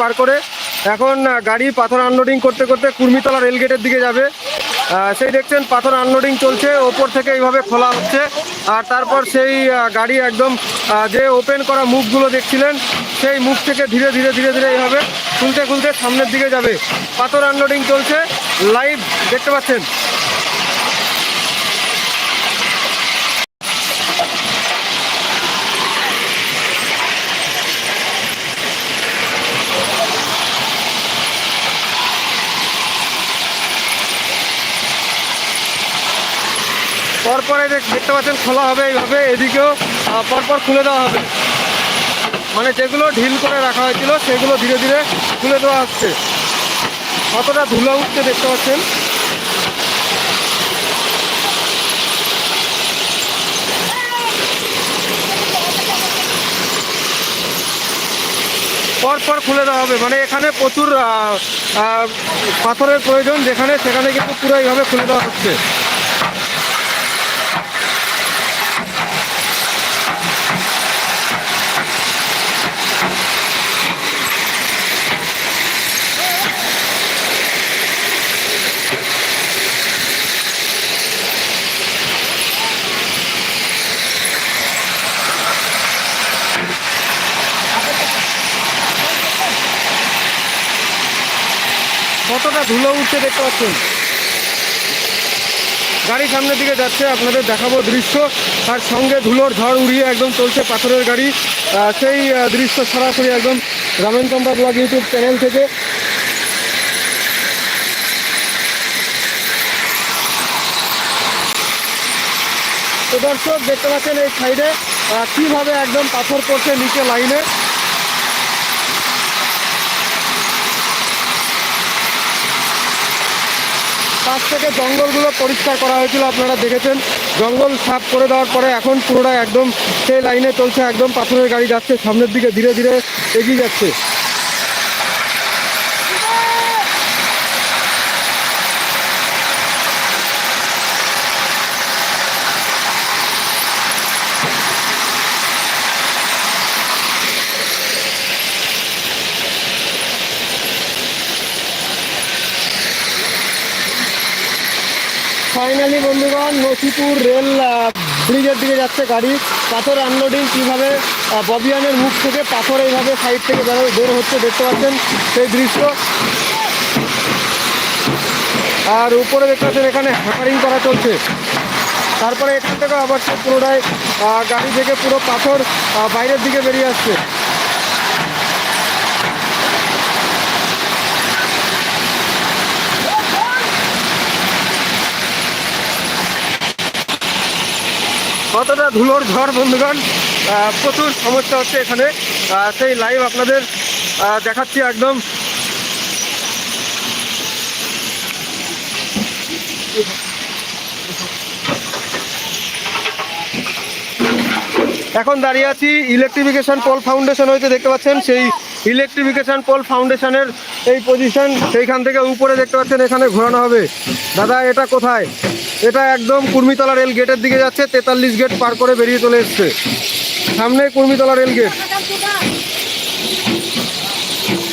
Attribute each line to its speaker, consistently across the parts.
Speaker 1: পার করে এখন গাড়ি পাথর আনলোডিং করতে করতে কুর্মিতলা রেলগেটের দিকে যাবে। সেই দেখছেন পাথর আনলোডিং চলছে, ওপর থেকে এইভাবে খোলা হচ্ছে। আর তারপর সেই গাড়ি একদম যে ওপেন করা মুখগুলো দেখছিলেন, সেই মুখ থেকে ধীরে ধীরে ধীরে ধীরে এইভাবে খুলতে খুলতে সামনের দিকে যাবে। পাথর আনলোডিং চলছে লাইভ দেখতে পাচ্ছেন। দেখ- দেখতে পাচ্ছেন, খোলা হবে এইভাবে, এদিকেও পরপর খুলে দেওয়া হবে। মানে যেগুলো ঢিল করে রাখা হয়েছিল, সেগুলো ধীরে ধীরে খুলে দেওয়া হচ্ছে। কতটা ধুলো উঠছে দেখতে পাচ্ছেন? পরপর খুলে দেওয়া হবে। মানে এখানে প্রচুর পাথরের প্রয়োজন যেখানে, সেখানে কিন্তু পুরো এইভাবে খুলে দেওয়া হচ্ছে কতটা ধুলো উঠছে দেখতে পাচ্ছেন? গাড়ি সামনের দিকে যাচ্ছে, আপনাদের দেখাবো দৃশ্য। তার সঙ্গে ধুলোর ঝড় উড়িয়ে একদম চলছে পাথরের গাড়ি। সেই দৃশ্য সরাসরি একদম Ramen Champa vlog YouTube channel থেকে। তো দর্শক, দেখতে পাচ্ছেন এই সাইডে কীভাবে একদম পাথর পড়ছে নিচে লাইনে। পাশ থেকে জঙ্গলগুলো পরিষ্কার করা হয়েছিল, আপনারা দেখেছেন। জঙ্গল সাফ করে দেওয়ার পরে এখন পুরোটা একদম সেই লাইনে চলছে, একদম পাথরের গাড়ি যাচ্ছে, সামনের দিকে ধীরে ধীরে এগিয়ে যাচ্ছে। ফাইনালি বন্ধুগণ নসিপুর রেল ব্রিজের দিকে যাচ্ছে গাড়ি। পাথর আনলোডিং কীভাবে ববিয়ানের মুখ থেকে পাথর এইভাবে সাইড থেকে বেরো- হচ্ছে দেখতে পাচ্ছেন সেই দৃশ্য। আর উপরে দেখতে পাচ্ছেন এখানে হ্যাকারিং করা চলছে। তারপরে এখান থেকে আবার পুরোটাই গাড়ি থেকে পুরো পাথর বাইরের দিকে বেরিয়ে আসছে। কতটা ধুলোর ঝড় বন্ধুগণ প্রচুর সমস্যা হচ্ছে এখানে। সেই লাইভ আপনাদের দেখাচ্ছি একদম। এখন দাঁড়িয়ে আছি ইলেকট্রিফিকেশন পোল ফাউন্ডেশন হইতে দেখতে পাচ্ছেন? সেই ইলেকট্রিফিকেশন পোল ফাউন্ডেশনের এই পজিশন সেইখান থেকে উপরে দেখতে পাচ্ছেন, এখানে ঘোরানো হবে। দাদা, এটা কোথায়? এটা একদম কুর্মিতলা রেল গেটের দিকে যাচ্ছে, তেতাল্লিশ গেট পার করে বেরিয়ে চলে এসছে। সামনে কুর্মিতলা রেল গেট।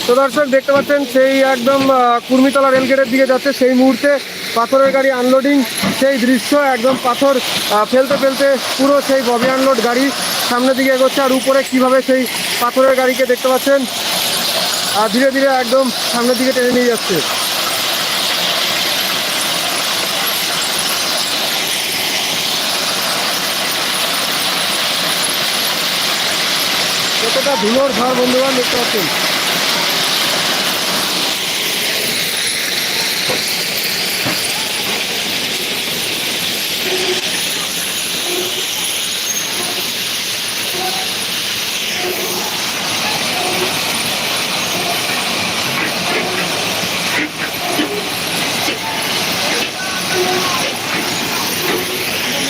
Speaker 1: তো দর্শক, দেখতে পাচ্ছেন, সেই একদম কুর্মিতলা রেল গেটের দিকে যাচ্ছে। সেই মুহূর্তে পাথরের গাড়ি আনলোডিং, সেই দৃশ্য একদম পাথর ফেলতে ফেলতে পুরো সেই ববি আনলোড গাড়ি সামনের দিকে এগোচ্ছে আর উপরে কীভাবে সেই পাথরের গাড়িকে দেখতে পাচ্ছেন আর ধীরে ধীরে একদম সামনের দিকে টেনে নিয়ে যাচ্ছে কতটা ধুলোর ঝড় বন্ধুবান দেখতে পাচ্ছেন।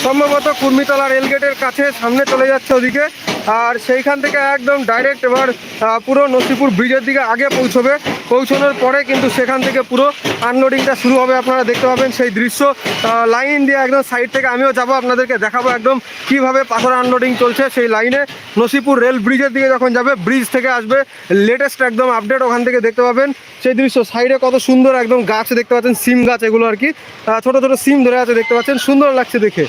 Speaker 1: সম্ভবত কুর্মিতলা রেলগেটের কাছে সামনে চলে যাচ্ছে ওদিকে। আর সেইখান থেকে একদম ডাইরেক্ট এবার পুরো নসিপুর ব্রিজের দিকে আগে পৌঁছবে। পৌঁছানোর পরে কিন্তু সেখান থেকে পুরো আনলোডিংটা শুরু হবে। আপনারা দেখতে পাবেন সেই দৃশ্য। লাইন দিয়ে একদম সাইড থেকে আমিও যাব, আপনাদেরকে দেখাবো একদম কীভাবে পাথর আনলোডিং চলছে সেই লাইনে নসিপুর রেল ব্রিজের দিকে যখন যাবে ব্রিজ থেকে আসবে। লেটেস্ট একদম আপডেট ওখান থেকে দেখতে পাবেন। সেই দৃশ্য সাইডে কত সুন্দর একদম গাছ দেখতে পাচ্ছেন, সিম গাছ এগুলো আর কি। ছোট ছোট সিম ধরে আছে দেখতে পাচ্ছেন, সুন্দর লাগছে দেখে।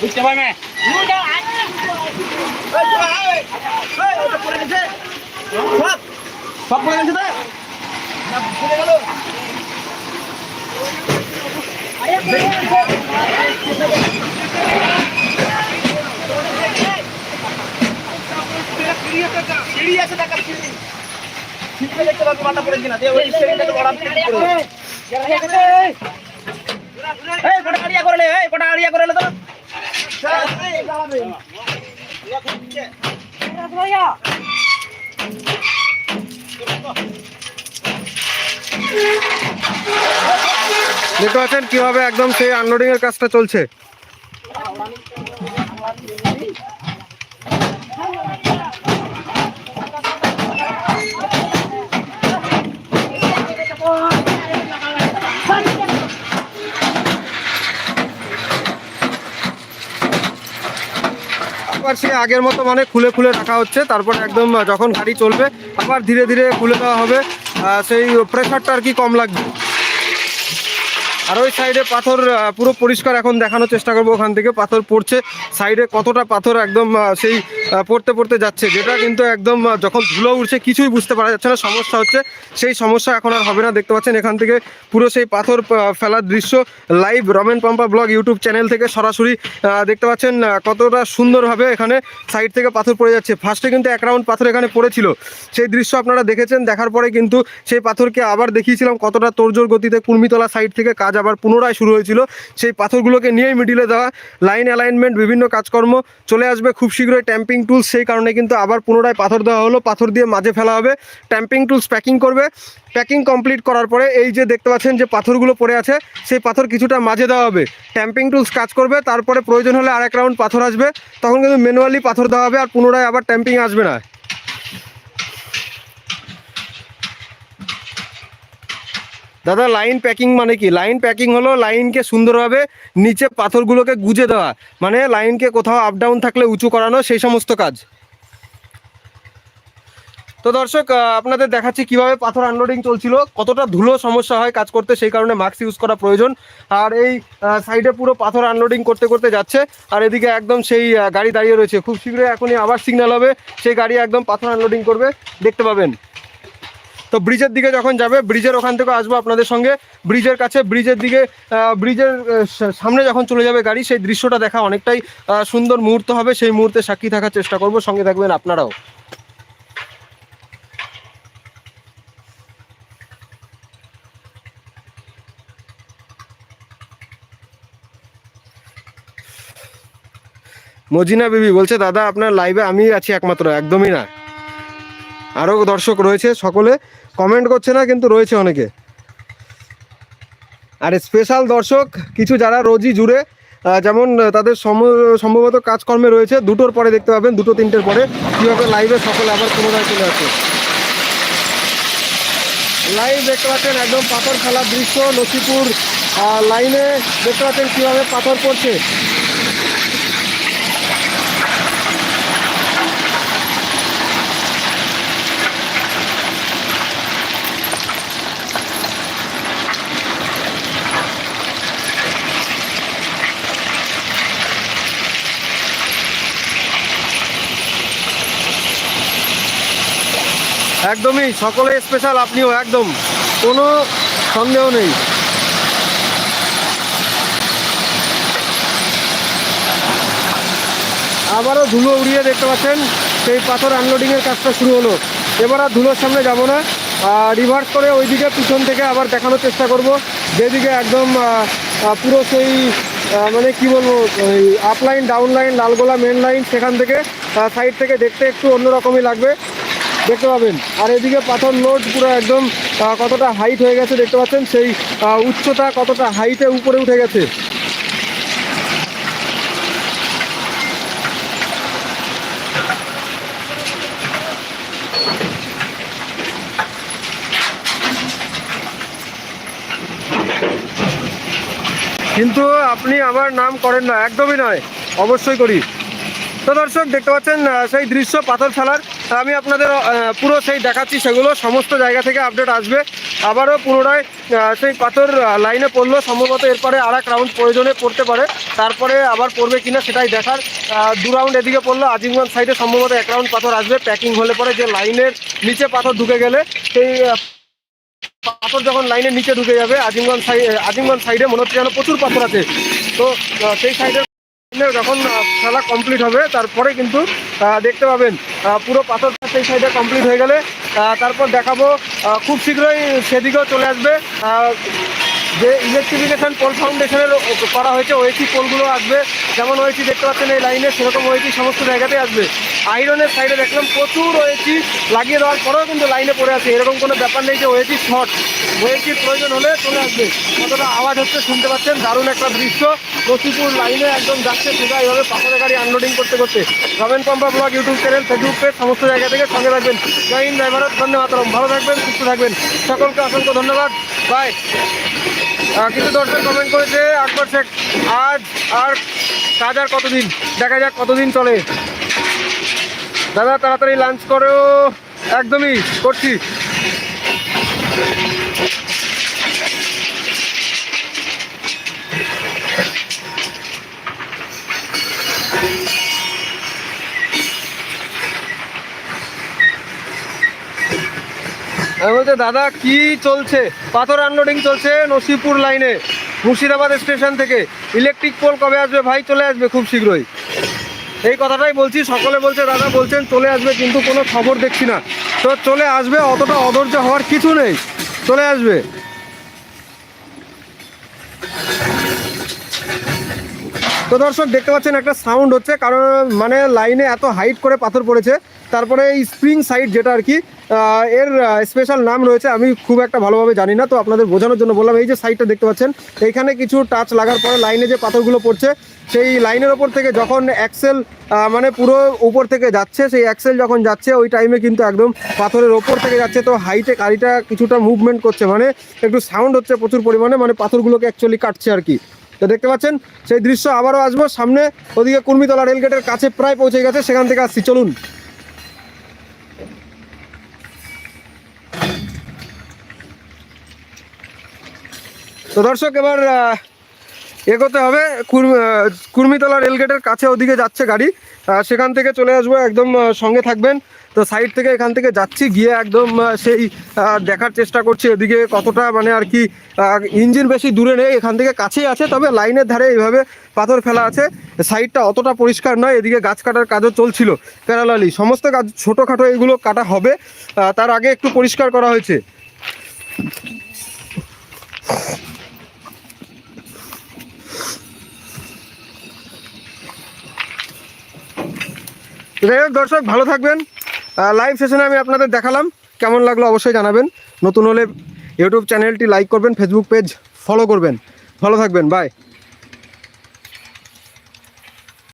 Speaker 2: বুঝতে পারবে? সব পড়ে গেছে সিঁড়ি আছে দেখা সিঁড়ি আড়িয়া করে এই আড়িয়া করে তো।
Speaker 1: দেখতে পাচ্ছেন কীভাবে একদম সেই আনলোডিং এর কাজটা চলছে? আবার সে আগের মতো মানে খুলে খুলে রাখা হচ্ছে। তারপর একদম যখন গাড়ি চলবে, আবার ধীরে ধীরে খুলে দেওয়া হবে। সেই প্রেশারটা আর কি কম লাগবে। আর ওই সাইডে পাথর পুরো পরিষ্কার এখন দেখানোর চেষ্টা করব ওখান থেকে। পাথর পড়ছে। সাইডে কতটা পাথর একদম সেই পড়তে পড়তে যাচ্ছে, যেটা কিন্তু একদম যখন ধুলো উঠছে কিছুই বুঝতে পারা যাচ্ছে না। সমস্যা হচ্ছে, সেই সমস্যা এখন আর হবে না। দেখতে পাচ্ছেন এখান থেকে পুরো সেই পাথর ফেলার দৃশ্য live Ramen Pampa vlog YouTube channel থেকে সরাসরি দেখতে পাচ্ছেন কতটা সুন্দরভাবে এখানে। সাইড থেকে পাথর পড়ে যাচ্ছে। ফার্স্টে কিন্তু এক রাউন্ড পাথর এখানে পড়েছিল। সেই দৃশ্য আপনারা দেখেছেন, দেখার পরে কিন্তু সেই পাথরকে আবার দেখিয়েছিলাম, কতটা তোড়জোড় গতিতে কুর্মিতলা সাইড থেকে কাজ আবার পুনরায় শুরু হয়েছিল। সেই পাথরগুলোকে নিয়েই মিডিলে দেওয়া। লাইন অ্যালাইনমেন্ট বিভিন্ন কাজকর্ম চলে আসবে। খুব শীঘ্রই ট্যাম্পিং টুলস সেই কারণে কিন্তু আবার পুনরায় পাথর দেওয়া হলো। পাথর দিয়ে মাঝে ফেলা হবে। ট্যাম্পিং টুলস প্যাকিং করবে। প্যাকিং কমপ্লিট করার পরে এই যে দেখতে পাচ্ছেন যে পাথরগুলো পড়ে আছে, সেই পাথর কিছুটা মাঝে দেওয়া হবে। ট্যাম্পিং টুলস কাজ করবে। তারপরে প্রয়োজন হলে আরেক রাউন্ড পাথর আসবে। তখন কিন্তু ম্যানুয়ালি পাথর দেওয়া হবে আর পুনরায় আবার ট্যাম্পিং আসবে না। দাদা লাইন প্যাকিং মানে কি? লাইন প্যাকিং হলো লাইনকে সুন্দরভাবে নিচে পাথরগুলোকে গুজে দেওয়া। মানে লাইনকে কোথাও আপ ডাউন থাকলে উঁচু করানো, সেই সমস্ত কাজ। তো দর্শক আপনাদের দেখাচ্ছি কীভাবে পাথর আনলোডিং চলছিল, কতটা ধুলো সমস্যা হয় কাজ করতে, সেই কারণে মাস্ক ইউজ করা প্রয়োজন। আর এই সাইডে পুরো পাথর আনলোডিং করতে করতে যাচ্ছে। আর এদিকে একদম সেই গাড়ি দাঁড়িয়ে রয়েছে। খুব শীঘ্রই এখনই আবার সিগন্যাল হবে। সেই গাড়ি একদম পাথর আনলোডিং করবে। দেখতে পাবেন। তো ব্রিজের দিকে যখন যাবে, ব্রিজের ওখান থেকে আসব আপনাদের সঙ্গে। ব্রিজের কাছে, ব্রিজের দিকে ব্রিজের সামনে যখন চলে যাবে গাড়ি, সেই দৃশ্যটা দেখা অনেকটাই সুন্দর মুহূর্ত হবে। সেই মুহূর্তে সাক্ষী থাকার চেষ্টা করব। সঙ্গে থাকবেন আপনারাও। মজিনা বিবি বলছে, দাদা, আপনার লাইভে আমি আছি একমাত্র, একদমই না। আরও দর্শক রয়েছে, সকলে কমেন্ট করছে না, কিন্তু রয়েছে অনেকে। আর স্পেশাল দর্শক, কিছু যারা রোজই জুড়ে যেমন তাদের সম- সম্ভবত কাজকর্মে রয়েছে, দুটোর পরে দেখতে পাবেন, দুটো তিনটের পরে। কীভাবে লাইভে সকলে আবার পুনরায় চলে আসে। লাইভ দেখতে পাচ্ছেন একদম পাথর খেলার দৃশ্য লক্ষ্মীপুর লাইনে দেখতে পাচ্ছেন কীভাবে পাথর পড়ছে। একদমই সকলে স্পেশাল আপনিও একদম। কোনো সন্দেহ নেই। আবারও ধুলো উড়িয়ে দেখতে পাচ্ছেন, সেই পাথর আনলোডিংয়ের কাজটা শুরু হলো। এবার আর ধুলোর সামনে যাব না। রিভার্স করে ওই ওইদিকে পিছন থেকে আবার দেখানোর চেষ্টা করব। যেদিকে একদম পুরো সেই মানে কি বলব ওই up line down line Lalgola main line সেখান থেকে সাইড থেকে দেখতে একটু অন্যরকমই লাগবে। দেখতে পাবেন। আর এদিকে পাথর লোড পুরো একদম কতটা হাইট হয়ে গেছে দেখতে পাচ্ছেন, সেই উচ্চতা কতটা হাইটে উপরে উঠে গেছে। কিন্তু আপনি আমার নাম করেন না, একদমই নয়, অবশ্যই করি। তো দর্শক, দেখতে পাচ্ছেন সেই দৃশ্য পাথর ফেলার আমি আপনাদের পুরো সেই দেখাচ্ছি, সেগুলো সমস্ত জায়গা থেকে আপডেট আসবে। আবারও পুনরায় সেই পাথর লাইনে পড়ল। সম্ভবত এরপরে আর এক রাউন্ড প্রয়োজনে পড়তে পারে। তারপরে আবার পড়বে কিনা সেটাই দেখার। দু রাউন্ড এদিকে পড়ল। আজিমগঞ্জ সাইডে সম্ভবত এক রাউন্ড পাথর আসবে। প্যাকিং হলে পরে যে লাইনের নিচে পাথর ঢুকে গেলে, সেই পাথর যখন লাইনের নিচে ঢুকে যাবে, আজিমগঞ্জ সাইড আজিমগঞ্জ সাইডে মনে হচ্ছে যেন প্রচুর পাথর আছে। তো সেই সাইডে যখন খেলা কমপ্লিট হবে, তারপরে কিন্তু দেখতে পাবেন পুরো পাথর সেই সাইডে কমপ্লিট হয়ে গেলে তারপর দেখাবো খুব শীঘ্রই সেদিকেও চলে আসবে যে ইলেকট্রিফিকেশন পোল ফাউন্ডেশনের করা হয়েছে ওয়েসি পোলগুলো আসবে। যেমন ওয়েসি দেখতে পাচ্ছেন এই লাইনে, সেরকম ওয়েসি সমস্ত জায়গাতে আসবে। আয়রনের সাইডে দেখলাম প্রচুর ওয়েসি লাগিয়ে দেওয়ার পরেও কিন্তু লাইনে পড়ে আছে। এরকম কোনো ব্যাপার নেই যে ওয়েসি শর্ট। ওয়েসির প্রয়োজন হলে চলে আসবে। কতটা আওয়াজ হচ্ছে শুনতে পাচ্ছেন? দারুণ একটা দৃশ্য। লক্ষ্মীপুর লাইনে একদম যাচ্ছে সোজা এইভাবে পাথরের গাড়ি আনলোডিং করতে করতে। Ramen Pampa vlog YouTube channel Facebook page সমস্ত জায়গা থেকে সঙ্গে রাখবেন জয় হিন্দ ভারত ধন্যবাদ ভালো থাকবেন, সুস্থ থাকবেন। সকলকে অসংখ্য ধন্যবাদ। বাই কিছু দর্শক কমেন্ট করেছে, আকবর শেখ, আজ আর কাজ আর কতদিন? দেখা যাক কতদিন চলে। দাদা, তাড়াতাড়ি লাঞ্চ করো। একদমই, করছি। আমি দাদা, কি চলছে? পাথর আনলোডিং চলছে নসিপুর লাইনে মুর্শিদাবাদ স্টেশন থেকে। ইলেকট্রিক পোল কবে আসবে? ভাই, চলে আসবে খুব শীঘ্রই। এই কথাটাই বলছি, সকলে বলছে, দাদা, বলছেন চলে আসবে, কিন্তু কোনো খবর দেখছি না। তো চলে আসবে, অতটা অধৈর্য হওয়ার কিছু নেই। চলে আসবে। তো দর্শক, দেখতে পাচ্ছেন একটা সাউন্ড হচ্ছে, কারণ মানে লাইনে এত হাইট করে পাথর পড়েছে, তারপরে এই স্প্রিং সাইড যেটা আর কি এর স্পেশাল নাম রয়েছে, আমি খুব একটা ভালোভাবে জানি না, তো আপনাদের বোঝানোর জন্য বললাম, এই যে সাইডটা দেখতে পাচ্ছেন, এইখানে কিছু টাচ লাগার পরে লাইনে যে পাথরগুলো পড়ছে, সেই লাইনের ওপর থেকে যখন অ্যাক্সেল মানে পুরো উপর থেকে যাচ্ছে, সেই অ্যাক্সেল যখন যাচ্ছে, ওই টাইমে কিন্তু একদম পাথরের ওপর থেকে যাচ্ছে, তো হাইটে গাড়িটা কিছুটা মুভমেন্ট করছে মানে একটু সাউন্ড হচ্ছে প্রচুর পরিমাণে মানে পাথরগুলোকে অ্যাকচুয়ালি কাটছে আর কি। তো দেখতে পাচ্ছেন, সেই দৃশ্য আবারও আসব, সামনে ওদিকে কুর্মিতলা রেলগেটের কাছে প্রায় পৌঁছে গেছে, সেখান থেকে আসছি, চলুন। তো দর্শক, এবার এগোতে হবে। কুর্ম- কুর্মিতলা রেলগেটের কাছে ওদিকে যাচ্ছে গাড়ি। সেখান থেকে চলে আসব, একদম সঙ্গে থাকবেন। তো সাইড থেকে এখান থেকে যাচ্ছি, গিয়ে একদম সেই দেখার চেষ্টা করছি এদিকে কতটা মানে আর কি ইঞ্জিন বেশি দূরে নেই, এখান থেকে কাছেই আছে, তবে লাইনের ধারে এইভাবে পাথর ফেলা আছে। সাইডটা অতটা পরিষ্কার নয়, এদিকে গাছ কাটার কাজও চলছিল। প্যারালালি, সমস্ত গাছ ছোটোখাটো এগুলো কাটা হবে। তার আগে একটু পরিষ্কার করা হয়েছে। যাই হোক, দর্শক, ভালো থাকবেন। লাইভ সেশনে আমি আপনাদের দেখালাম। কেমন লাগল অবশ্যই জানাবেন। নতুন হলে ইউটিউব চ্যানেলটি লাইক করবেন ফেসবুক পেজ ফলো করবেন। ভালো থাকবেন বাই